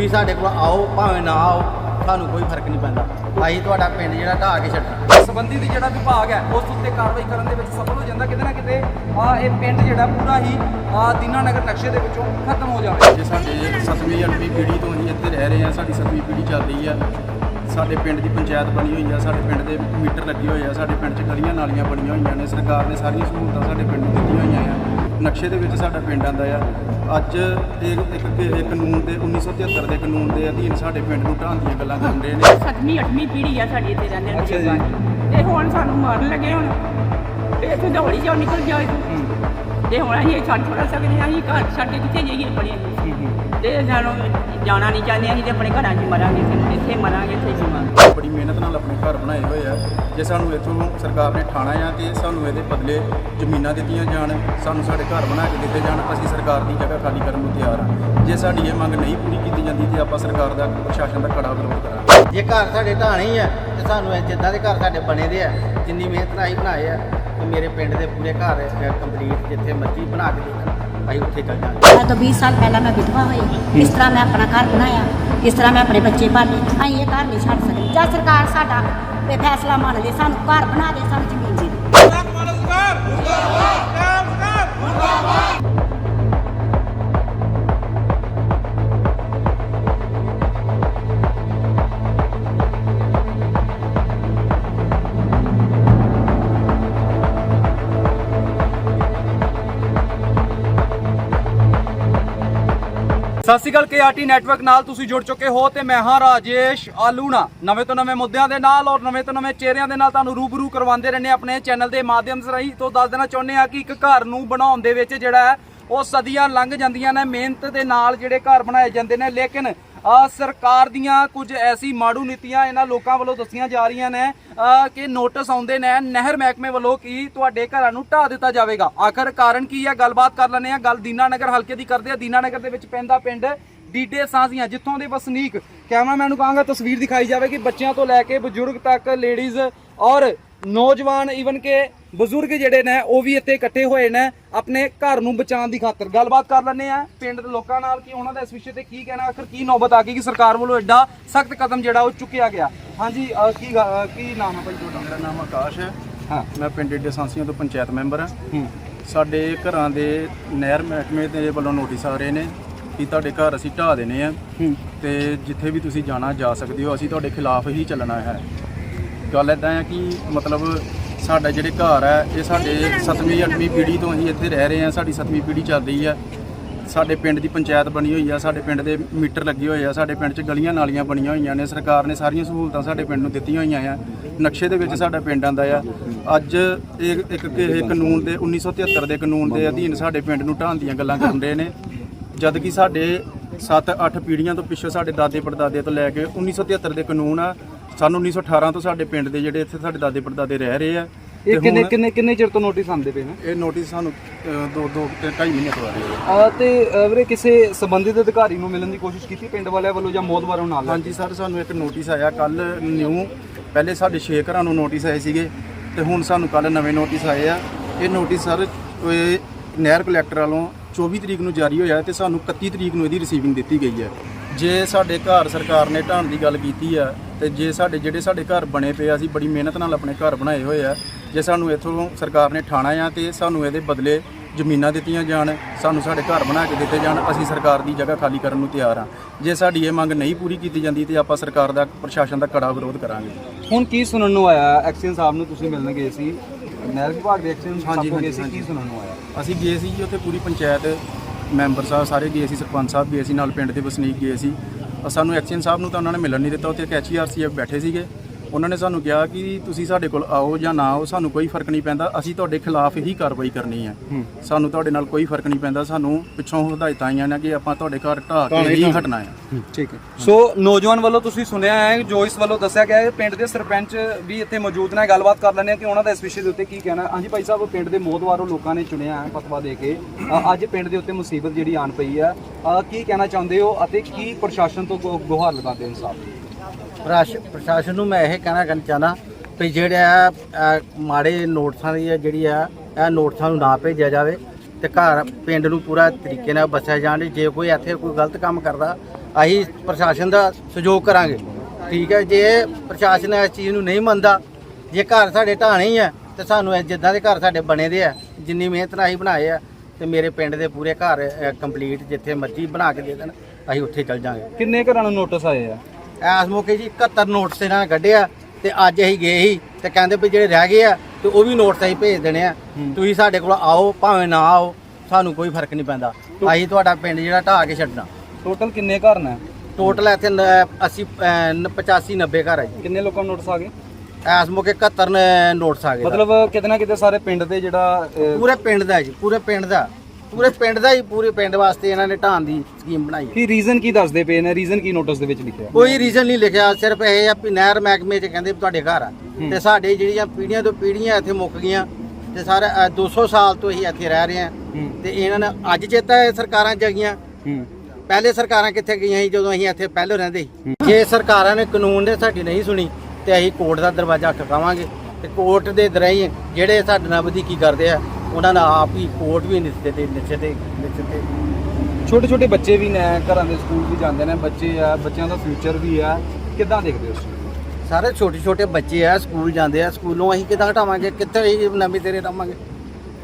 ਤੁਸੀਂ ਸਾਡੇ ਕੋਲ ਆਓ ਭਾਵੇਂ ਨਾ ਆਓ ਸਾਨੂੰ ਕੋਈ ਫ਼ਰਕ ਨਹੀਂ ਪੈਂਦਾ। ਅਸੀਂ ਤੁਹਾਡਾ ਪਿੰਡ ਜਿਹੜਾ ਢਾਹ ਕੇ ਛੱਡਣਾ। ਸੰਬੰਧਿਤ ਜਿਹੜਾ ਵਿਭਾਗ ਹੈ ਉਸ ਉੱਤੇ ਕਾਰਵਾਈ ਕਰਨ ਦੇ ਵਿੱਚ ਸਫਲ ਹੋ ਜਾਂਦਾ ਕਿਤੇ ਨਾ ਕਿਤੇ ਆ ਇਹ ਪਿੰਡ ਜਿਹੜਾ ਪੂਰਾ ਹੀ ਆ ਦੀਨਾਨਗਰ ਨਕਸ਼ੇ ਦੇ ਵਿੱਚੋਂ ਖਤਮ ਹੋ ਜਾਵੇ। ਜੇ ਸਾਡੇ ਸੱਤਵੀਂ ਅੱਠਵੀਂ ਪੀੜ੍ਹੀ ਤੋਂ ਅਸੀਂ ਇੱਥੇ ਰਹਿ ਰਹੇ ਹਾਂ ਸਾਡੀ ਸੱਤਵੀਂ ਪੀੜ੍ਹੀ ਚੱਲ ਰਹੀ ਆ। ਸਾਡੇ ਪਿੰਡ ਦੀ ਪੰਚਾਇਤ ਬਣੀ ਹੋਈ ਆ ਸਾਡੇ ਪਿੰਡ ਦੇ ਮੀਟਰ ਲੱਗੇ ਹੋਏ ਆ ਸਾਡੇ ਪਿੰਡ 'ਚ ਗਲੀਆਂ ਨਾਲੀਆਂ ਬਣੀਆਂ ਹੋਈਆਂ ਨੇ ਸਰਕਾਰ ਨੇ ਸਾਰੀਆਂ ਸਹੂਲਤਾਂ ਸਾਡੇ ਪਿੰਡ ਨੂੰ ਦਿੱਤੀਆਂ ਹੋਈਆਂ ਆ। ਨਕਸ਼ੇ ਦੇ ਵਿੱਚ ਸਾਡਾ ਪਿੰਡ ਆਂਦਾ ਆ ਅੱਜ ਇਹ ਇੱਕ ਇਹ ਕਾਨੂੰਨ ਦੇ 1973 ਦੇ ਕਾਨੂੰਨ ਦੇ ਅਧੀਨ ਸਾਡੇ ਪਿੰਡ ਨੂੰ ਢਾਹੁਣ ਦੀਆਂ ਗੱਲਾਂ ਰਹੇ ਨੇ ਸੱਤਵੀਂ ਅੱਠਵੀਂ ਪੀੜ੍ਹੀ ਆ ਸਾਡੀ ਇੱਥੇ ਰਹਿੰਦੇ ਅੱਛਾ ਜੀ। ਬਜ਼ੁਰਗਾਂ ਦੀ। ਤੇ ਹੁਣ ਸਾਨੂੰ ਮਾਰਨ ਲੱਗੇ ਹੁਣ ਇਹ ਤੋਂ ਦੌੜੀ ਜਾਓ ਨਿਕਲ ਜਾਓ ਇੱਥੋਂ। ਤੇ ਹੁਣ ਅਸੀਂ ਇਹ ਛੱਡ ਥੋੜਾ ਸਕਦੇ ਹਾਂ ਅਸੀਂ ਘਰ ਛੱਡ ਕੇ ਕਿੱਥੇ ਜਾਈਏ ਆਪਣੇ ਤੇ ਸਾਨੂੰ ਜਾਣਾ ਨਹੀਂ ਚਾਹੁੰਦੇ ਅਸੀਂ ਤੇ ਆਪਣੇ ਘਰਾਂ 'ਚ ਮਰਾਂਗੇ ਫਿਰ ਇੱਥੇ ਮਰਾਂਗੇ ਇੱਥੇ ਜੀਵਾਂਗੇ ਬੜੀ ਮਿਹਨਤ ਨਾਲ ਆਪਣੇ ਘਰ ਬਣਾਏ ਹੋਏ ਆ। ਜੇ ਸਾਨੂੰ ਇੱਥੋਂ ਸਰਕਾਰ ਨੇ ਠਾਣਾ ਆ ਕਿ ਸਾਨੂੰ ਇਹਦੇ ਬਦਲੇ ਜ਼ਮੀਨਾਂ ਦਿੱਤੀਆਂ ਜਾਣ ਸਾਨੂੰ ਸਾਡੇ ਘਰ ਬਣਾ ਕੇ ਦਿੱਤੇ ਜਾਣ ਅਸੀਂ ਸਰਕਾਰ ਦੀ ਜਗ੍ਹਾ ਖਾਲੀ ਕਰਨ ਨੂੰ ਤਿਆਰ ਆ। ਜੇ ਸਾਡੀ ਇਹ ਮੰਗ ਨਹੀਂ ਪੂਰੀ ਕੀਤੀ ਜਾਂਦੀ ਤੇ ਆਪਾਂ ਸਰਕਾਰ ਦਾ ਪ੍ਰਸ਼ਾਸਨ ਦਾ ਕੜਾ ਵਿਰੋਧ ਕਰਾਂਗੇ। ਜੇ ਘਰ ਸਾਡੇ ਢਾਣੇ ਹੀ ਆ ਤੇ ਸਾਨੂੰ ਜਿੱਦਾਂ ਦੇ ਘਰ ਸਾਡੇ ਬਣੇ ਦੇ ਆ ਜਿੰਨੀ ਮਿਹਨਤ ਨਾਲ ਅਸੀਂ ਬਣਾਏ ਆ ਤੇ ਮੇਰੇ ਪਿੰਡ ਦੇ ਪੂਰੇ ਘਰ ਕੰਪਲੀਟ ਜਿੱਥੇ ਮਰਜ਼ੀ ਬਣਾ ਕੇ ਦੇਖਣ। ਅਸੀਂ ਉੱਥੇ ਚੱਲ ਜਾਵਾਂਗੇ ਮੈਂ ਤਾਂ 20 ਸਾਲ ਪਹਿਲਾਂ ਮੈਂ ਵਿਧਵਾ ਹੋਈ। ਇਸ ਤਰ੍ਹਾਂ ਮੈਂ ਆਪਣਾ ਘਰ ਬਣਾਇਆ। ਇਸ ਤਰ੍ਹਾਂ ਮੈਂ ਆਪਣੇ ਬੱਚੇ ਪਾਲੇ। ਅਸੀਂ ਇਹ ਘਰ ਨਹੀਂ ਛੱਡ ਸਕਦੇ। ਜਦ ਸਰਕਾਰ ਸਾਡਾ ਇਹ ਫੈਸਲਾ ਮੰਨ ਲੇ ਸਾਨੂੰ ਘਰ ਬਣਾ ਦੇ ਸਾਨੂੰ ਜ਼ਮੀਨ ਦੇ ਦੇ। ਸਤਿ ਸ਼੍ਰੀ ਅਕਾਲ ਕੇਆਰਟੀ ਨੈਟਵਰਕ ਨਾਲ ਤੁਸੀਂ ਜੁੜ ਚੁੱਕੇ ਹੋ ਤੇ ਮੈਂ ਹਾਂ ਰਾਜੇਸ਼ ਆਲੂਣਾ। ਨਵੇਂ ਤੋਂ ਨਵੇਂ ਮੁੱਦਿਆਂ ਦੇ ਨਾਲ ਔਰ ਨਵੇਂ ਤੋਂ ਨਵੇਂ ਚਿਹਰਿਆਂ ਦੇ ਨਾਲ ਤੁਹਾਨੂੰ ਰੂਬਰੂ ਕਰਵਾਉਂਦੇ ਰਹਿੰਦੇ ਆਪਣੇ ਚੈਨਲ ਦੇ ਮਾਧਿਅਮ ਰਾਹੀਂ। ਤੋਂ ਦੱਸ ਦੇਣਾ ਚਾਹੁੰਦੇ ਆ ਕਿ ਇੱਕ ਘਰ ਨੂੰ ਬਣਾਉਣ ਦੇ ਵਿੱਚ ਜਿਹੜਾ ਹੈ, ਉਹ ਸਦੀਆਂ ਲੰਘ ਜਾਂਦੀਆਂ ਨੇ, ਮਿਹਨਤ ਦੇ ਨਾਲ ਜਿਹੜੇ ਘਰ ਬਣਾਏ ਜਾਂਦੇ ਨੇ, ਲੇਕਿਨ ਸਰਕਾਰ ਦੀਆਂ ਕੁਝ ਐਸੀ ਮਾੜੂ ਨੀਤੀਆਂ ਇਹਨਾਂ ਲੋਕਾਂ ਵੱਲੋਂ ਦੱਸੀਆਂ ਜਾ ਰਹੀਆਂ ਨੇ ਕਿ ਨੋਟਿਸ ਆਉਂਦੇ ਨੇ ਨਹਿਰ ਮਹਿਕਮੇ ਵੱਲੋਂ ਕਿ ਤੁਹਾਡੇ ਘਰਾਂ ਨੂੰ ਢਾਹ ਦਿੱਤਾ ਜਾਵੇਗਾ। ਆਖਰ ਕਾਰਨ ਕੀ ਹੈ? ਗੱਲਬਾਤ ਕਰ ਲੈਂਦੇ ਆ ਗੱਲ ਦੀਨਾਨਗਰ ਹਲਕੇ ਦੀ ਕਰਦੇ ਆ ਦੀਨਾਨਗਰ ਦੇ ਵਿੱਚ ਪੈਂਦਾ ਪਿੰਡ ਡੀਡੇ ਸਾਂਝੀਆਂ ਜਿੱਥੋਂ ਦੇ ਵਸਨੀਕ ਕੈਮਰਾਮੈਨ ਨੂੰ ਕਹਾਂਗਾ ਤਸਵੀਰ ਦਿਖਾਈ ਜਾਵੇ ਕਿ ਬੱਚਿਆਂ ਤੋਂ ਲੈ ਕੇ ਬਜ਼ੁਰਗ ਤੱਕ, ਲੇਡੀਜ਼ ਔਰ ਨੌਜਵਾਨ ਈਵਨ ਕਿ ਬਜ਼ੁਰਗ ਜਿਹੜੇ ਨੇ ਉਹ ਵੀ ਇੱਥੇ ਇਕੱਠੇ ਹੋਏ ਨੇ ਆਪਣੇ ਘਰ ਨੂੰ ਬਚਾਉਣ ਦੀ ਖਾਤਰ। ਗੱਲਬਾਤ ਕਰ ਲੈਂਦੇ ਆ ਪਿੰਡ ਦੇ ਲੋਕਾਂ ਨਾਲ ਕਿ ਉਹਨਾਂ ਦਾ ਇਸ ਵਿਸ਼ੇ ਤੇ ਕੀ ਕਹਿਣਾ ਆਖਰ ਕੀ ਨੌਬਤ ਆ ਗਈ ਕਿ ਸਰਕਾਰ ਵੱਲੋਂ ਐਡਾ ਸਖਤ ਕਦਮ ਜਿਹੜਾ ਉਹ ਚੁੱਕਿਆ ਗਿਆ? ਹਾਂਜੀ ਅਹ ਕੀ ਗ- ਅਹ ਕੀ ਨਾਮ ਹੈ ਭਾਈ ਤੁਹਾਡਾ? ਮੇਰਾ ਨਾਮ ਆਕਾਸ਼ ਹੈ। ਹਾਂ। ਮੈਂ ਪਿੰਡ ਏਡੇ ਸਾਂਸੀਆਂ ਤੋਂ ਪੰਚਾਇਤ ਮੈਂਬਰ ਹਾਂ। ਹੂੰ। ਸਾਡੇ ਘਰਾਂ ਦੇ ਨਹਿਰ ਮਹਿਕਮੇ ਦੇ ਵੱਲੋਂ ਨੋਟਿਸ ਆ ਰਹੇ ਨੇ ਕਿ ਤੁਹਾਡੇ ਘਰ ਅਸੀਂ ਢਾਹ ਦੇਣੇ ਆ। ਹੂੰ। ਤੇ ਜਿੱਥੇ ਵੀ ਤੁਸੀਂ ਜਾਣਾ ਜਾ ਸਕਦੇ ਹੋ। ਅਸੀਂ ਤੁਹਾਡੇ ਖਿਲਾਫ ਹੀ ਚੱਲਣਾ ਹੈ। ਗੱਲ ਇਦਾਂ ਹੈ ਕਿ ਮਤਲਬ ਸਾਡਾ ਜਿਹੜੇ ਘਰ ਹੈ ਇਹ ਸਾਡੇ 7ਵੀਂ 8ਵੀਂ ਪੀੜ੍ਹੀ ਤੋਂ ਅਸੀਂ ਇੱਥੇ ਰਹਿ ਰਹੇ ਹਾਂ ਸਾਡੀ 7ਵੀਂ ਪੀੜ੍ਹੀ ਚੱਲ ਰਹੀ ਹੈ ਸਾਡੇ ਪਿੰਡ ਦੀ ਪੰਚਾਇਤ ਬਣੀ ਹੋਈ ਆ, ਸਾਡੇ ਪਿੰਡ ਦੇ ਮੀਟਰ ਲੱਗੇ ਹੋਏ ਆ, ਸਾਡੇ ਪਿੰਡ 'ਚ ਗਲੀਆਂ ਨਾਲੀਆਂ ਬਣੀਆਂ ਹੋਈਆਂ ਨੇ, ਸਰਕਾਰ ਨੇ ਸਾਰੀਆਂ ਸਹੂਲਤਾਂ ਸਾਡੇ ਪਿੰਡ ਨੂੰ ਦਿੱਤੀਆਂ ਹੋਈਆਂ ਆ। ਨਕਸ਼ੇ ਦੇ ਵਿੱਚ ਸਾਡਾ ਪਿੰਡ ਆਂਦਾ ਆ। ਅੱਜ ਇਹ ਇੱਕ ਇਹ ਕਾਨੂੰਨ ਦੇ 1973 ਦੇ ਕਾਨੂੰਨ ਦੇ ਅਧੀਨ ਸਾਡੇ ਪਿੰਡ ਨੂੰ ਢਾਹੁਣ ਦੀਆਂ ਗੱਲਾਂ ਕਰਨ ਰਹੇ ਨੇ। ਜਦ ਕਿ ਸਾਡੇ 7-8 ਪੀੜ੍ਹੀਆਂ ਤੋਂ ਪਿੱਛੇ ਸਾਡੇ ਦਾਦੇ ਪੜਦਾਦੇ ਤੋਂ ਲੈ ਕੇ 1973 ਦੇ ਕਾਨੂੰਨ ਆ ਸਾਨੂੰ 1918 ਤੋਂ ਸਾਡੇ ਪਿੰਡ ਦੇ ਜਿਹੜੇ ਇੱਥੇ ਸਾਡੇ ਦਾਦੇ ਪੜਦਾਦੇ ਰਹਿ ਰਹੇ ਆ ਤੇ ਇਹ ਕਿੰਨੇ ਹੁਣ ਕਿੰਨੇ ਕਿੰਨੇ ਚਿਰ ਤੋਂ ਨੋਟਿਸ ਆਉਂਦੇ ਪਏ ਨੇ? ਇਹ ਨੋਟਿਸ ਸਾਨੂੰ ਅ, ਦੋ ਦੋ ਤੇ ਢਾਈ ਮਹੀਨੇ ਤੋਂ ਆ ਰਹੇ ਆ। ਆ ਤੇ ਵੀਰੇ ਕਿਸੇ ਸੰਬੰਧਿਤ ਅਧਿਕਾਰੀ ਨੂੰ ਮਿਲਣ ਦੀ ਕੋਸ਼ਿਸ਼ ਕੀਤੀ ਪਿੰਡ ਵਾਲਿਆਂ ਵੱਲੋਂ ਜਾਂ ਮੋਦਵਾਰਾਂ ਨਾਲ? ਹਾਂਜੀ ਸਰ ਸਾਨੂੰ ਇੱਕ ਨੋਟਿਸ ਆਇਆ ਕੱਲ ਨਿਊ ਪਹਿਲੇ ਸਾਡੇ ਛੇ ਘਰਾਂ ਨੂੰ ਨੋਟਿਸ ਆਏ ਸੀਗੇ ਤੇ ਹੁਣ ਸਾਨੂੰ ਕੱਲ ਨਵੇਂ ਨੋਟਿਸ ਆਏ ਆ। ਇਹ ਨੋਟਿਸ ਸਰ ਇਹ ਨਹਿਰ ਕਲੈਕਟਰ ਵੱਲੋਂ 24 ਤਰੀਕ ਨੂੰ ਜਾਰੀ ਹੋਇਆ ਤੇ ਸਾਨੂੰ 31 ਤਰੀਕ ਨੂੰ ਇਹਦੀ ਰਿਸੀਵਿੰਗ ਦਿੱਤੀ ਗਈ ਹੈ। ਜੇ ਸਾਡੇ ਘਰ ਸਰਕਾਰ ਨੇ ਢਾਣ ਦੀ ਗੱਲ ਕੀਤੀ ਆ ਤੇ ਜੇ ਸਾਡੇ ਜਿਹੜੇ ਸਾਡੇ ਘਰ ਬਣੇ ਪਏ ਆ ਅਸੀਂ ਬੜੀ ਮਿਹਨਤ ਨਾਲ ਆਪਣੇ ਘਰ ਬਣਾਏ ਹੋਏ ਆ ਜੇ ਸਾਨੂੰ ਇੱਥੋਂ ਸਰਕਾਰ ਨੇ ਠਾਣਾ ਆ ਤੇ ਸਾਨੂੰ ਇਹਦੇ ਬਦਲੇ ਜ਼ਮੀਨਾਂ ਦਿੱਤੀਆਂ ਜਾਣ ਸਾਨੂੰ ਸਾਡੇ ਘਰ ਬਣਾ ਕੇ ਦਿੱਤੇ ਜਾਣ ਅਸੀਂ ਸਰਕਾਰ ਦੀ ਜਗ੍ਹਾ ਖਾਲੀ ਕਰਨ ਨੂੰ ਤਿਆਰ ਆ। ਜੇ ਸਾਡੀ ਇਹ ਮੰਗ ਨਹੀਂ ਪੂਰੀ ਕੀਤੀ ਜਾਂਦੀ ਤੇ ਆਪਾਂ ਸਰਕਾਰ ਦਾ ਪ੍ਰਸ਼ਾਸਨ ਦਾ ਕੜਾ ਵਿਰੋਧ ਕਰਾਂਗੇ। ਹੁਣ ਕੀ ਸੁਣਨ ਨੂੰ ਆਇਆ? ਐਕਸ਼ਨ ਸਾਹਿਬ ਨੂੰ ਤੁਸੀਂ ਮਿਲਣ ਗਏ ਸੀ। ਨਹਿਰ ਵਿਭਾਗ ਦੇ ਐਕਸ਼ਨ ਸਾਹਿਬ ਗਏ ਸੀ ਕੀ। ਸੁਣਨ ਨੂੰ ਆਇਆ? ਅਸੀਂ ਗਏ ਸੀ ਜੀ ਉੱਥੇ ਪੂਰੀ ਪੰਚਾਇਤ ਮੈਂਬਰ ਸਾਹਿਬ ਸਾਰੇ ਗਏ ਸੀ, ਸਰਪੰਚ ਸਾਹਿਬ ਗਏ ਸੀ, ਨਾਲ ਪਿੰਡ ਦੇ ਵਸਨੀਕ ਗਏ ਸੀ। ਅ ਸਾਨੂੰ ਐਕਸ਼ਨ ਸਾਹਿਬ ਨੂੰ ਤਾਂ ਉਹਨਾਂ ਨੇ ਮਿਲਣ ਨਹੀਂ ਦਿੱਤਾ, ਉੱਥੇ ਇੱਕ ਐਚਆਰਸੀਐਫ ਬੈਠੇ ਸੀਗੇ। ਉਹਨਾਂ ਨੇ ਸਾਨੂੰ ਕਿਹਾ ਕਿ ਤੁਸੀਂ ਸਾਡੇ ਕੋਲ ਆਓ ਜਾਂ ਨਾ ਆਓ ਸਾਨੂੰ ਕੋਈ ਫ਼ਰਕ ਨਹੀਂ ਪੈਂਦਾ ਅਸੀਂ ਤੁਹਾਡੇ ਖਿਲਾਫ ਹੀ ਕਾਰਵਾਈ ਕਰਨੀ ਹੈ। ਸਾਨੂੰ ਤੁਹਾਡੇ ਨਾਲ ਕੋਈ ਫ਼ਰਕ ਨਹੀਂ ਪੈਂਦਾ ਸਾਨੂੰ ਪਿੱਛੋਂ ਹਦਾਇਤਾਂ ਆਈਆਂ ਨੇ ਕਿ ਆਪਾਂ ਤੁਹਾਡੇ ਘਰ ਢਾਹ ਕੇ ਹੀ ਹਟਣਾ ਹੈ। ਠੀਕ ਹੈ। ਸੋ ਨੌਜਵਾਨ ਵੱਲੋਂ ਤੁਸੀਂ ਸੁਣਿਆ ਹੈ ਜੋ ਇਸ ਵੱਲੋਂ ਦੱਸਿਆ ਗਿਆ ਹੈ ਪਿੰਡ ਦੇ ਸਰਪੰਚ ਵੀ ਇੱਥੇ ਮੌਜੂਦ ਨੇ ਗੱਲਬਾਤ ਕਰ ਲੈਂਦੇ ਆ ਕਿ ਉਹਨਾਂ ਦਾ ਇਸ ਵਿਸ਼ੇ ਦੇ ਉੱਤੇ ਕੀ ਕਹਿਣਾ। ਹਾਂਜੀ ਭਾਈ ਸਾਹਿਬ ਪਿੰਡ ਦੇ ਮੋਦਵਾਰੋਂ ਲੋਕਾਂ ਨੇ ਚੁਣਿਆ ਹੈ ਫਤਵਾ ਦੇ ਕੇ। ਅੱਜ ਪਿੰਡ ਦੇ ਉੱਤੇ ਮੁਸੀਬਤ ਜਿਹੜੀ ਆਣ ਪਈ ਹੈ। ਕੀ ਕਹਿਣਾ ਚਾਹੁੰਦੇ ਹੋ ਅਤੇ ਕੀ ਪ੍ਰਸ਼ਾਸਨ ਤੋਂ ਗੁ- ਗੁਹਾਰ ਲਗਾਉਂਦੇ ਹੋ ਇਨਸਾਫ? ਪ੍ਰਸ਼ਾਸਨ ਨੂੰ ਮੈਂ ਇਹ ਕਹਿਣਾ ਕਰਨਾ ਚਾਹਨਾ ਵੀ ਜਿਹੜਾ ਅਹ, ਮਾੜੇ ਨੋਟਸਾਂ ਦੀ ਆ ਜਿਹੜੀ ਆ ਇਹ ਨੋਟਸਾਂ ਨੂੰ ਨਾ ਭੇਜਿਆ ਜਾਵੇ ਤੇ ਘਰ ਪਿੰਡ ਨੂੰ ਪੂਰਾ ਤਰੀਕੇ ਨਾਲ ਬਸਿਆ ਜਾਣ। ਜੇ ਕੋਈ ਇੱਥੇ ਕੋਈ ਗਲਤ ਕੰਮ ਕਰਦਾ ਅਸੀਂ ਪ੍ਰਸ਼ਾਸਨ ਦਾ ਸਹਿਯੋਗ ਕਰਾਂਗੇ। ਠੀਕ ਹੈ ਜੇ ਪ੍ਰਸ਼ਾਸਨ ਇਸ ਚੀਜ਼ ਨੂੰ ਨਹੀਂ ਮੰਨਦਾ ਜੇ ਘਰ ਸਾਡੇ ਢਾਣੇ ਹੀ ਆ ਤੇ ਸਾਨੂੰ ਇਹ ਜਿੱਦਾਂ ਦੇ ਘਰ ਸਾਡੇ ਬਣੇ ਦੇ ਆ ਜਿੰਨੀ ਮਿਹਨਤ ਨਾਲ ਅਸੀਂ ਬਣਾਏ ਆ ਤੇ ਮੇਰੇ ਪਿੰਡ ਦੇ ਪੂਰੇ ਘਰ ਕੰਪਲੀਟ ਜਿੱਥੇ ਮਰਜ਼ੀ ਬਣਾ ਕੇ ਦੇ ਦੇਣ ਅਸੀਂ ਉੱਥੇ ਚੱਲ ਜਾਾਂਗੇ ਕਿੰਨੇ ਘਰਾਂ ਨੂੰ ਨੋਟਿਸ ਆਏ ਆ? ਇਸ ਮੌਕੇ ਜੀ 71 ਨੋਟਸ ਇਹਨਾਂ ਨੇ ਕੱਢਿਆ ਤੇ ਅੱਜ ਅਸੀਂ ਗਏ ਸੀ ਤੇ ਕਹਿੰਦੇ ਵੀ ਜਿਹੜੇ ਰਹਿ ਗਏ ਆ ਤੇ ਉਹ ਵੀ ਨੋਟਸ ਅਸੀਂ ਭੇਜ ਦੇਣੇ ਆ। ਤੁਸੀਂ ਸਾਡੇ ਕੋਲ ਆਓ ਭਾਵੇਂ ਨਾ ਆਓ ਸਾਨੂੰ ਕੋਈ ਫ਼ਰਕ ਨਹੀਂ ਪੈਂਦਾ। ਅਸੀਂ ਤੁਹਾਡਾ ਪਿੰਡ ਜਿਹੜਾ ਢਾਹ ਕੇ ਛੱਡਣਾ। ਟੋਟਲ ਕਿੰਨੇ ਘਰ ਨੇ? ਟੋਟਲ ਇੱਥੇ 80 85 90 ਘਰ ਆ ਜੀ। ਕਿੰਨੇ ਲੋਕਾਂ ਨੂੰ ਨੋਟਿਸ ਆ ਗਏ? ਇਸ ਮੌਕੇ 71 ਨ- ਨੋਟਸ ਆ ਗਏ ਮਤਲਬ ਕਿਤੇ ਨਾ ਕਿਤੇ ਸਾਰੇ ਪਿੰਡ ਦੇ ਜਿਹੜਾ ਪੂਰੇ ਪਿੰਡ ਦਾ ਜੀ ਪੂਰੇ ਪਿੰਡ ਦਾ। ਪੂਰੇ ਪਿੰਡ ਦਾ ਹੀ ਪੂਰੇ ਪਿੰਡ ਵਾਸਤੇ ਇਹਨਾਂ ਨੇ ਢਾਣ ਦੀ ਸਕੀਮ ਬਣਾਈ ਹੈ। ਕੀ ਰੀਜ਼ਨ ਕੀ ਦੱਸਦੇ ਪਏ ਨੇ? ਰੀਜ਼ਨ ਕੀ ਨੋਟਿਸ ਦੇ ਵਿੱਚ ਲਿਖਿਆ? ਕੋਈ ਰੀਜ਼ਨ ਨਹੀਂ ਲਿਖਿਆ ਸਿਰਫ ਇਹ ਆ ਵੀ ਨਹਿਰ ਮਹਿਕਮੇ 'ਚ ਕਹਿੰਦੇ ਵੀ ਤੁਹਾਡੇ ਘਰ ਆ। ਤੇ ਸਾਡੇ ਜਿਹੜੀਆਂ ਪੀੜ੍ਹੀਆਂ ਤੋਂ ਪੀੜ੍ਹੀਆਂ ਇੱਥੇ ਮੁੱਕ ਗਈਆਂ ਤੇ ਸਾਰੇ ਅ, 200 ਸਾਲ ਤੋਂ ਹੀ ਇੱਥੇ ਰਹਿ ਰਹੇ ਆ ਤੇ ਇਹਨਾਂ ਨੇ ਅੱਜ ਚੇਤਾ ਹੈ ਸਰਕਾਰਾਂ ਜਗੀਆਂ ਪਹਿਲੇ ਸਰਕਾਰਾਂ ਕਿੱਥੇ ਗਈਆਂ ਸੀ ਜਦੋਂ ਅਸੀਂ ਇੱਥੇ ਪਹਿਲਾਂ ਰਹਿੰਦੇ ਸੀ? ਜੇ ਸਰਕਾਰਾਂ ਨੇ ਕਾਨੂੰਨ ਦੇ ਸਾਡੀ ਨਹੀਂ ਸੁਣੀ ਤੇ ਅਸੀਂ ਕੋਰਟ ਦਾ ਦਰਵਾਜ਼ਾ ਖੜਕਾਵਾਂਗੇ ਤੇ ਕੋਰਟ ਦੇ ਦਰਾਈ ਜਿਹੜੇ ਸਾਡੇ ਨਾਲ ਵਧੀਕੀ ਕਰਦੇ ਆ ਉਹਨਾਂ ਨਾਲ ਆਪ ਹੀ ਕੋਰਟ ਵੀ ਨਿਸ਼ਚਿਤ ਤੇ ਨਿਸ਼ਚਿਤ ਨਿਸ਼ਚਿਤ ਛੋਟੇ ਛੋਟੇ ਬੱਚੇ ਵੀ ਨੇ ਘਰਾਂ ਦੇ ਸਕੂਲ ਵੀ ਜਾਂਦੇ ਨੇ ਬੱਚੇ ਆ ਬੱਚਿਆਂ ਦਾ ਫਿਊਚਰ ਵੀ ਆ। ਕਿੱਦਾਂ ਦੇਖਦੇ ਹੋ ਤੁਸੀਂ ਸਾਰੇ ਛੋਟੇ ਛੋਟੇ ਬੱਚੇ ਆ ਸਕੂਲ ਜਾਂਦੇ ਆ ਸਕੂਲੋਂ ਅਸੀਂ ਕਿੱਦਾਂ ਹਟਾਵਾਂਗੇ? ਕਿੱਥੇ ਅਸੀਂ ਨਵੇਂ ਸਿਰੇ ਰਵਾਂਗੇ?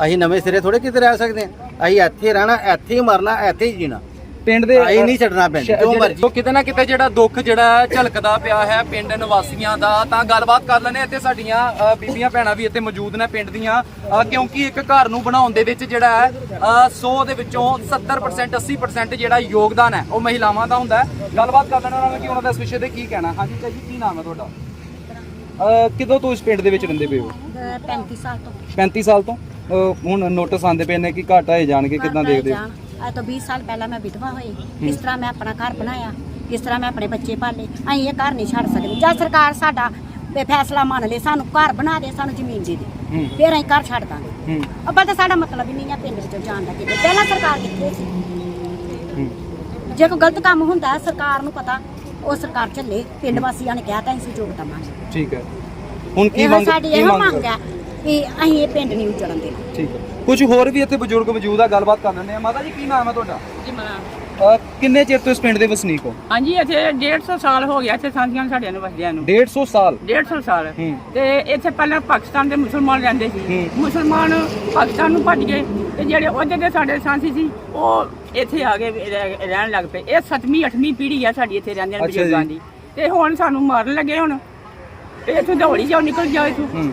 ਅਸੀਂ ਨਵੇਂ ਸਿਰੇ ਥੋੜੇ ਕਿਤੇ ਰਹਿ ਸਕਦੇ ਆ ਅਸੀਂ ਇੱਥੇ ਰਹਿਣਾ ਇੱਥੇ ਹੀ ਮਰਨਾ ਇੱਥੇ ਹੀ ਜੀਣਾ। ਪਿੰਡ ਦੇ ਅਸੀਂ ਨਹੀਂ ਛੱਡਣਾ ਪਿੰਡ, ਸ਼- ਜੋ ਮਰਜ਼ੀ। ਸੋ ਕਿਤੇ ਨਾ ਕਿਤੇ ਜਿਹੜਾ ਦੁੱਖ ਜਿਹੜਾ ਹੈ ਝਲਕਦਾ ਪਿਆ ਹੈ ਪਿੰਡ ਨਿਵਾਸੀਆਂ ਦਾ ਤਾਂ ਗੱਲਬਾਤ ਕਰ ਲੈਣੇ ਇੱਥੇ ਸਾਡੀਆਂ ਅ, ਬੀਬੀਆਂ ਭੈਣਾਂ ਵੀ ਇੱਥੇ ਮੌਜੂਦ ਨੇ ਪਿੰਡ ਦੀਆਂ। ਅ, ਕਿਉਂਕਿ ਇੱਕ ਘਰ ਨੂੰ ਬਣਾਉਣ ਦੇ ਵਿੱਚ ਜਿਹੜਾ ਹੈ ਅ, 100 ਦੇ ਵਿੱਚੋਂ 70% 80% ਜਿਹੜਾ ਯੋਗਦਾਨ ਹੈ ਉਹ ਮਹਿਲਾਵਾਂ ਦਾ ਹੁੰਦਾ ਹੈ। ਗੱਲਬਾਤ ਕਰ ਲੈਣੇ ਉਹਨਾਂ ਨੂੰ ਕਿ ਉਹਨਾਂ ਦਾ ਇਸ ਵਿਸ਼ੇ ਤੇ ਕੀ ਕਹਿਣਾ। ਹਾਂਜੀ ਜੀ ਕੀ ਨਾਮ ਹੈ ਤੁਹਾਡਾ? ਅ, ਕਿਦੋਂ ਤੋਂ ਇਸ ਪਿੰਡ ਦੇ ਵਿੱਚ ਰਹਿੰਦੇ ਪਏ ਹੋ? 35 ਸਾਲ ਤੋਂ। 35 ਸਾਲ ਤੋਂ? ਅ, ਹੁਣ ਨੋਟਿਸ ਆਉਂਦੇ ਪਏ ਨੇ ਕਿ ਘਾਟ ਆਏ ਜਾਣਗੇ ਕਿੱਦਾਂ ਦੇਖਦੇ ਹੋ? ਅੱਜ ਤੋਂ 20 ਸਾਲ ਪਹਿਲਾਂ ਮੈਂ ਵਿਧਵਾ ਹੋਈ। ਕਿਸ ਤਰ੍ਹਾਂ ਮੈਂ ਆਪਣਾ ਘਰ ਬਣਾਇਆ। ਕਿਸ ਤਰ੍ਹਾਂ ਮੈਂ ਆਪਣੇ ਬੱਚੇ ਪਾਲੇ। ਅਸੀਂ ਇਹ ਘਰ ਨਹੀਂ ਛੱਡ ਸਕਦੇ। ਜਦ ਸਰਕਾਰ ਸਾਡਾ ਇਹ ਫੈਸਲਾ ਮੰਨ ਲੇ ਸਾਨੂੰ ਘਰ ਬਣਾ ਦੇ ਸਾਨੂੰ ਜ਼ਮੀਨ ਦੇ ਦੇ। ਫਿਰ ਅਸੀਂ ਘਰ ਛੱਡ ਦਾਂਗੇ। ਅੱਬਾ ਤਾਂ ਸਾਡਾ ਮਤਲਬ ਹੀ ਨਹੀਂ ਹੈ ਪਿੰਡ ਵਿੱਚੋਂ ਜਾਣ ਦਾ ਕਿਤੇ। ਪਹਿਲਾਂ ਸਰਕਾਰ ਕਿੱਥੇ ਸੀ? ਜੇ ਕੋਈ ਗਲਤ ਕੰਮ ਹੁੰਦਾ ਸਰਕਾਰ ਨੂੰ ਪਤਾ ਉਹ ਸਰਕਾਰ ਝੱਲੇ ਪਿੰਡ ਵਾਸੀਆਂ ਨੇ ਕਿਹਾ ਤਾਂ ਅਸੀਂ ਸਹਿਯੋਗ ਦੇਵਾਂਗੇ ਠੀਕ ਹੈ। ਹੁਣ ਕੀ ਮੰਗ ਸਾਡੀ ਇਹੋ ਮੰਗ ਹੈ। ਕਿ ਅਸੀਂ ਇਹ ਪਿੰਡ ਨਹੀਂ ਉਜੜਨ ਦੇਣਾ। ਠੀਕ ਹੈ। ਕੁਝ ਹੋਰ ਵੀ ਇੱਥੇ ਬਜ਼ੁਰਗ ਮੌਜੂਦ ਆ ਗੱਲਬਾਤ ਕਰ ਲੈਂਦੇ ਆ। ਮਾਤਾ ਜੀ ਕੀ ਨਾਮ ਹੈ ਤੁਹਾਡਾ? ਜੀ ਮੈਂ ਅਹ ਕਿੰਨੇ ਚਿਰ ਤੋਂ ਇਸ ਪਿੰਡ ਦੇ ਵਸਨੀਕ ਹੋ? ਹਾਂਜੀ ਇੱਥੇ 150 ਸਾਲ ਹੋ ਗਿਆ ਇੱਥੇ ਸਾਂਝੀਆਂ ਸਾਡਿਆਂ ਨੂੰ ਵਸਦਿਆਂ ਨੂੰ। 150 ਸਾਲ? 150 ਸਾਲ। ਹੂੰ। ਤੇ ਇੱਥੇ ਪਹਿਲਾਂ ਪਾਕਿਸਤਾਨ ਦੇ ਮੁਸਲਮਾਨ ਰਹਿੰਦੇ ਸੀ। ਹੂੰ। ਮੁਸਲਮਾਨ ਪਾਕਿਸਤਾਨ ਨੂੰ ਭੱਜ ਗਏ ਤੇ ਜਿਹੜੇ ਉਹਦੇ ਦੇ ਸਾਡੇ ਸਾਂਸੀ ਸੀ ਉਹ ਇੱਥੇ ਆ ਕੇ ਰਹਿ- ਰਹਿਣ ਲੱਗ ਪਏ। ਇਹ 7ਵੀਂ 8ਵੀਂ ਪੀੜ੍ਹੀ ਆ ਸਾਡੀ ਇੱਥੇ ਰਹਿੰਦੇ ਨੇ ਅੱਛਾ ਬਜ਼ੁਰਗਾਂ। ਦੀ। ਤੇ ਹੁਣ ਸਾਨੂੰ ਮਾਰਨ ਲੱਗੇ ਹੁਣ। ਇਹ ਇੱਥੋਂ ਦੌੜੀ ਜਾਓ ਨਿਕਲ ਜਾਓ ਇੱਥੋਂ। ਹੂੰ।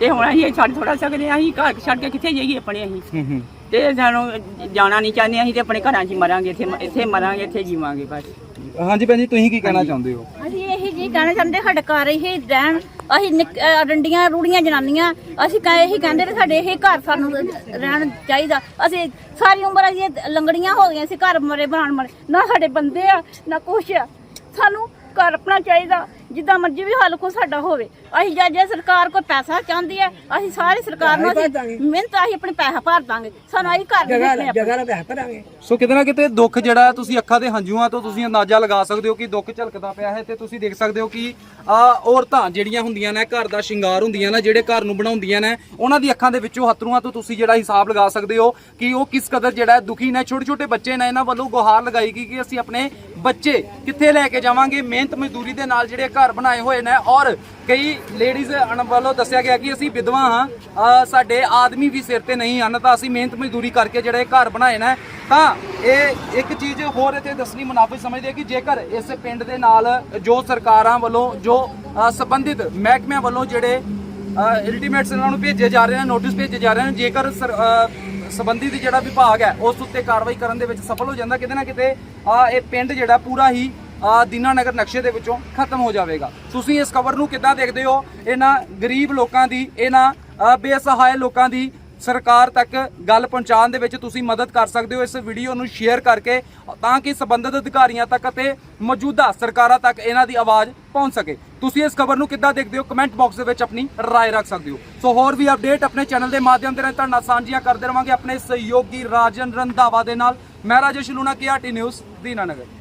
ਤੇ ਹੁਣ ਅਸੀਂ ਇਹ ਛੱਡ ਥੋੜਾ ਸਕਦੇ ਹਾਂ ਅਸੀਂ ਘਰ ਛੱਡ ਕੇ ਕਿੱਥੇ ਜਾਈਏ ਆਪਣੇ ਅਸੀਂ? ਹੂੰ ਹੂੰ। ਤੇ ਸਾਨੂੰ ਜਾਣਾ ਨਹੀਂ ਚਾਹੁੰਦੇ ਅਸੀਂ ਤੇ ਆਪਣੇ ਘਰਾਂ 'ਚ ਹੀ ਮਰਾਂਗੇ ਇੱਥੇ ਇੱਥੇ ਮਰਾਂਗੇ ਇੱਥੇ ਜੀਵਾਂਗੇ ਬਸ। ਹਾਂਜੀ ਭੈਣ ਜੀ ਤੁਸੀਂ ਕੀ ਕਹਿਣਾ ਚਾਹੁੰਦੇ ਹੋ? ਅਸੀਂ ਇਹੀ ਜੀ ਕਹਿਣਾ ਚਾਹੁੰਦੇ ਸਾਡੇ ਘਰ ਹੀ ਰਹਿਣ ਅਸੀਂ ਨਿੱਕ- ਅਹ ਡੰਡੀਆਂ ਰੂੜੀਆਂ ਜਨਾਨੀਆਂ ਅਸੀਂ ਕਹੇ ਇਹੀ ਕਹਿੰਦੇ ਨੇ ਸਾਡੇ ਇਹ ਘਰ ਸਾਨੂੰ ਰਹਿਣ ਚਾਹੀਦਾ। ਅਸੀਂ ਸਾਰੀ ਉਮਰ ਅਸੀਂ ਇਹ ਲੰਗੜੀਆਂ ਹੋ ਗਈਆਂ ਅਸੀਂ ਘਰ ਮਰੇ ਬਣਾਉਣ ਮਰੇ। ਨਾ ਸਾਡੇ ਬੰਦੇ ਆ ਨਾ ਕੁਛ ਆ। ਸਾਨੂੰ ਘਰ ਆਪਣਾ ਚਾਹੀਦਾ। ਜਿੱਦਾਂ ਮਰਜ਼ੀ ਵੀ ਹੱਲ ਕੋ ਸਾਡਾ ਹੋਵੇ। ਅਸੀਂ ਜੇ ਜੇ ਸਰਕਾਰ ਕੋਈ ਪੈਸਾ ਚਾਹੁੰਦੀ ਹੈ ਅਸੀਂ ਸਾਰੀ ਸਰਕਾਰ ਨੂੰ ਅਸੀਂ ਮਿਹਨਤ ਅਸੀਂ ਆਪਣੇ ਪੈਸਾ ਭਰ ਦਾਂਗੇ। ਸਾਨੂੰ ਅਸੀਂ ਘਰ ਨਹੀਂ ਦੇਖਣੇ ਸੋ ਕਿਤੇ ਨਾ ਕਿਤੇ ਦੁੱਖ ਜਿਹੜਾ ਹੈ ਤੁਸੀਂ ਅੱਖਾਂ ਦੇ ਹੰਝੂਆਂ ਤੋਂ ਤੁਸੀਂ ਅੰਦਾਜ਼ਾ ਲਗਾ ਸਕਦੇ ਹੋ ਕਿ ਦੁੱਖ ਝਲਕਦਾ ਪਿਆ ਹੈ ਤੇ ਤੁਸੀਂ ਦੇਖ ਸਕਦੇ ਹੋ ਕਿ ਆ ਔਰਤਾਂ ਜਿਹੜੀਆਂ ਹੁੰਦੀਆਂ ਨੇ ਘਰ ਦਾ ਸ਼ਿੰਗਾਰ ਹੁੰਦੀਆਂ ਨੇ ਜਿਹੜੇ ਘਰ ਨੂੰ ਬਣਾਉਂਦੀਆਂ ਨੇ ਉਹਨਾਂ ਦੀ ਅੱਖਾਂ ਦੇ ਵਿੱਚੋਂ ਹੱਥਰੂਆਂ ਤੋਂ ਤੁਸੀਂ ਜਿਹੜਾ ਹਿਸਾਬ ਲਗਾ ਸਕਦੇ ਹੋ ਕਿ ਉਹ ਕਿਸ ਕਦਰ ਜਿਹੜਾ ਹੈ ਦੁਖੀ ਨੇ ਛੋਟੇ ਛੋਟੇ ਬੱਚੇ ਨੇ ਇਹਨਾਂ ਵੱਲੋਂ ਗੁਹਾਰ ਲਗਾਈ ਗਈ ਕਿ ਅਸੀਂ ਆਪਣੇ ਬੱਚੇ ਕਿੱਥੇ ਲੈ ਕੇ ਜਾਵਾਂਗੇ? ਮਿਹਨਤ ਮਜ਼ਦੂਰੀ ਦੇ ਨਾਲ ਜਿਹੜੇ ਘਰ ਘਰ ਬਣਾਏ ਹੋਏ ਨੇ ਔਰ ਕਈ ਲੇਡੀਜ਼ ਵੱਲੋਂ ਦੱਸਿਆ ਗਿਆ ਕਿ ਅਸੀਂ ਵਿਧਵਾ ਹਾਂ ਸਾਡੇ ਆਦਮੀ ਵੀ ਸਿਰ ਤੇ ਨਹੀਂ ਹਨ, ਤਾਂ ਅਸੀਂ ਮਿਹਨਤ ਮਜ਼ਦੂਰੀ ਕਰਕੇ ਜਿਹੜੇ ਘਰ ਬਣਾਏ ਨੇ, ਤਾਂ ਇਹ ਇੱਕ ਚੀਜ਼ ਹੋਰ ਇੱਥੇ ਦੱਸਣੀ ਮੁਨਾਫਿਕ ਸਮਝਦੇ ਕਿ ਜੇਕਰ ਇਸ ਪਿੰਡ ਦੇ ਨਾਲ ਜੋ ਸਰਕਾਰਾਂ ਵੱਲੋਂ, ਜੋ ਸੰਬੰਧਿਤ ਮਹਿਕਮਿਆਂ ਵੱਲੋਂ ਜਿਹੜੇ ਅਲਟੀਮੇਟਸ ਇਹਨਾਂ ਨੂੰ ਭੇਜੇ ਜਾ ਰਹੇ ਨੇ ਨੋਟਿਸ ਭੇਜੇ ਜਾ ਰਹੇ ਨੇ, ਜੇਕਰ ਸਰ- ਸੰਬੰਧਿਤ ਜਿਹੜਾ ਵਿਭਾਗ ਹੈ, ਉਸ ਉੱਤੇ ਕਾਰਵਾਈ ਕਰਨ ਦੇ ਵਿੱਚ ਸਫਲ ਹੋ ਜਾਂਦਾ, ਕਿਤੇ ਨਾ ਕਿਤੇ ਆ ਇਹ ਪਿੰਡ ਜਿਹੜਾ ਪੂਰਾ ਹੀ ਦੀਨਾਨਗਰ ਨਕਸ਼ੇ ਦੇ ਵਿੱਚੋਂ ਖਤਮ ਹੋ ਜਾਵੇਗਾ। ਤੁਸੀਂ ਇਸ ਖਬਰ ਨੂੰ ਕਿੱਦਾਂ ਦੇਖਦੇ ਹੋ? ਇਹਨਾਂ ਗਰੀਬ ਲੋਕਾਂ ਦੀ ਇਹਨਾਂ ਅ, ਬੇਸਹਾਇ ਲੋਕਾਂ ਦੀ ਸਰਕਾਰ ਤੱਕ ਗੱਲ ਪਹੁੰਚਾਉਣ ਦੇ ਵਿੱਚ ਤੁਸੀਂ ਮਦਦ ਕਰ ਸਕਦੇ ਹੋ। ਇਸ ਵੀਡੀਓ ਨੂੰ ਸ਼ੇਅਰ ਕਰਕੇ ਤਾਂ ਕਿ ਸੰਬੰਧਿਤ ਅਧਿਕਾਰੀਆਂ ਤੱਕ ਅਤੇ ਮੌਜੂਦਾ ਸਰਕਾਰਾਂ ਤੱਕ ਇਹਨਾਂ ਦੀ ਆਵਾਜ਼ ਪਹੁੰਚ ਸਕੇ। ਤੁਸੀਂ ਇਸ ਖਬਰ ਨੂੰ ਕਿੱਦਾਂ ਦੇਖਦੇ ਹੋ? ਕਮੈਂਟ ਬਾਕਸ ਦੇ ਵਿੱਚ ਆਪਣੀ ਰਾਏ ਰੱਖ ਸਕਦੇ ਹੋ। ਸੋ ਹੋਰ ਵੀ ਅਪਡੇਟ ਆਪਣੇ ਚੈਨਲ ਦੇ ਮਾਧਿਅਮ ਦੇ ਰਾਹੀਂ ਤੁਹਾਡੇ ਨਾਲ ਸਾਂਝੀਆਂ ਕਰਦੇ ਰਵਾਂਗੇ ਆਪਣੇ ਸਹਿਯੋਗੀ ਰਾਜਨ ਰੰਧਾਵਾ ਦੇ ਨਾਲ। ਮੈਂ Rajesh Luna K RT news Dinanagar.